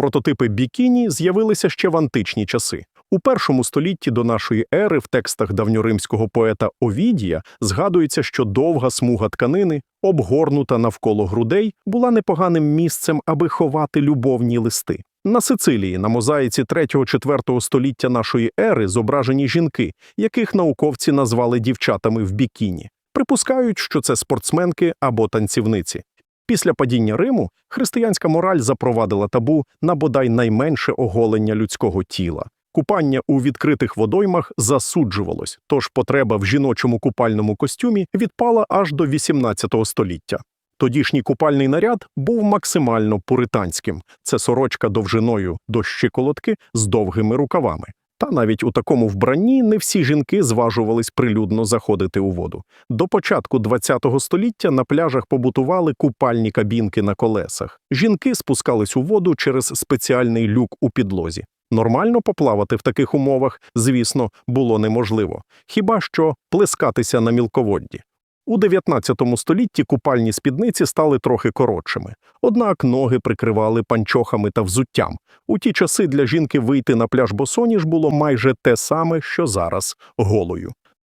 Прототипи бікіні з'явилися ще в античні часи. У першому столітті до нашої ери в текстах давньоримського поета Овідія згадується, що довга смуга тканини, обгорнута навколо грудей, була непоганим місцем, аби ховати любовні листи. На Сицилії на мозаїці 3-4 століття нашої ери зображені жінки, яких науковці назвали дівчатами в бікіні. Припускають, що це спортсменки або танцівниці. Після падіння Риму християнська мораль запровадила табу на бодай найменше оголення людського тіла. Купання у відкритих водоймах засуджувалось, тож потреба в жіночому купальному костюмі відпала аж до 18 століття. Тодішній купальний наряд був максимально пуританським. Це сорочка довжиною до щиколотки з довгими рукавами. Та навіть у такому вбранні не всі жінки зважувались прилюдно заходити у воду. До початку ХХ століття на пляжах побутували купальні кабінки на колесах. Жінки спускались у воду через спеціальний люк у підлозі. Нормально поплавати в таких умовах, звісно, було неможливо, хіба що плескатися на мілководді. У 19 столітті купальні спідниці стали трохи коротшими, однак ноги прикривали панчохами та взуттям. У ті часи для жінки вийти на пляж босоніж було майже те саме, що зараз голою.